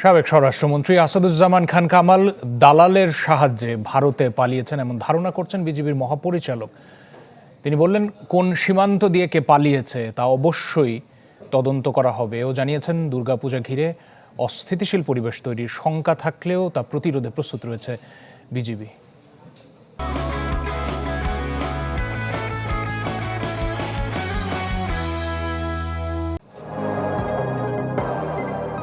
সাবেক স্বরাষ্ট্রমন্ত্রী আসাদুজ্জামান খান কামাল দালালের সাহায্যে ভারতে পালিয়েছেন এমন ধারণা করছেন বিজিবির মহাপরিচালক। তিনি বললেন, কোন সীমান্ত দিয়ে কে পালিয়েছে তা অবশ্যই তদন্ত করা হবে। ও জানিয়েছেন, দুর্গাপূজা ঘিরে অস্থিতিশীল পরিবেশ তৈরির শঙ্কা থাকলেও তা প্রতিরোধে প্রস্তুত রয়েছে বিজিবি।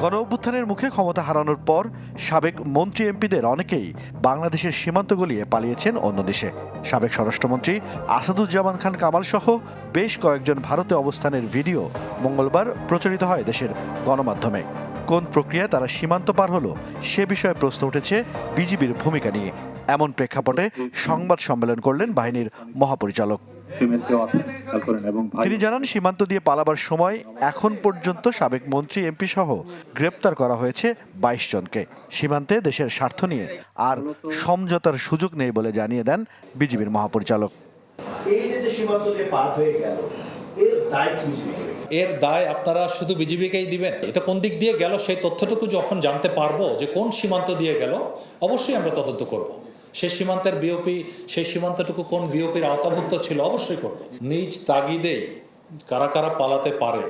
গণ অভ্যুত্থানের মুখে ক্ষমতা হারানোর পর সাবেক মন্ত্রী এমপিদের অনেকেই বাংলাদেশের সীমান্ত গলিয়ে পালিয়েছেন অন্য দেশে। সাবেক স্বরাষ্ট্রমন্ত্রী আসাদুজ্জামান খান কামাল সহ বেশ কয়েকজন ভারতে অবস্থানের ভিডিও মঙ্গলবার প্রচারিত হয় দেশের গণমাধ্যমে। কোন প্রক্রিয়ায় তারা সীমান্ত পার হলো সে বিষয়ে প্রশ্ন উঠেছে বিজিবির ভূমিকা নিয়ে। এমন প্রেক্ষাপটে সংবাদ সম্মেলন করলেন বাহিনীর মহাপরিচালক। তিনি জানান সীমান্ত দিয়ে পালাবার সময় এখন পর্যন্ত সাবেক মন্ত্রী এমপি সহ গ্রেপ্তার করা হয়েছে বাইশ জনকে। সীমান্তে দেশের স্বার্থ নিয়ে আর সমঝোতার সুযোগ নেই বলে জানিয়ে দেন বিজিবির মহাপরিচালক। এই যে যে সীমান্ত যে পার হয়ে গেল এর দায় এর দায় আপনারা শুধু বিজিবিকেই দিবেন। এটা কোন দিক দিয়ে গেল সেই তথ্যটুকু যখন জানতে পারব যে কোন সীমান্ত দিয়ে গেল অবশ্যই আমরা তদন্ত করব। সেই সীমান্তের বিওপি সেই সীমান্তটুকু কোন বিওপির আওতাভুক্ত ছিল অবশ্যই করবে। নিজ তাগিদেই কারা কারা পালাতে পারে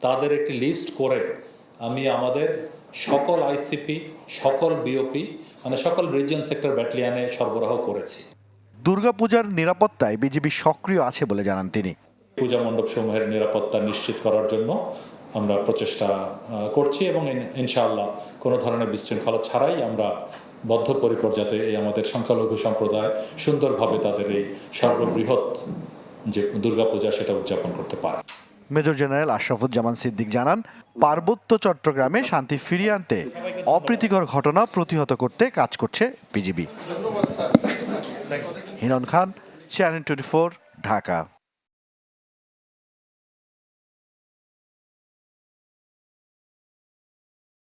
তাদের একটি লিস্ট করে আমি আমাদের সকল আইসিপি সকল বিওপি মানে সকল রিজিয়ন সেক্টর ব্যাটালিয়ানে সরবরাহ করেছি। দুর্গাপূজার নিরাপত্তায় বিজিবি সক্রিয় আছে বলে জানান তিনি। পূজা মণ্ডপ সমূহের নিরাপত্তা নিশ্চিত করার জন্য আমরা প্রচেষ্টা করছি এবং ইন- ইনশাআল্লাহ কোনো ধরনের বিশৃঙ্খলা ছাড়াই আমরা বদ্ধপরিকর যাতে এই আমাদের সংখ্যালঘু সম্প্রদায় সুন্দরভাবে তাদের এই সর্ববৃহৎ যে দুর্গাপূজা সেটা উদযাপন করতে পারে। মেজর জেনারেল আশরাফুজ্জামান সিদ্দিক জানান পার্বত্য চট্টগ্রামে শান্তি ফিরিয়ে আনতে অপ্রীতিকর ঘটনা প্রতিহত করতে কাজ করছে BGB. Hiran Khan channel twenty Dhaka.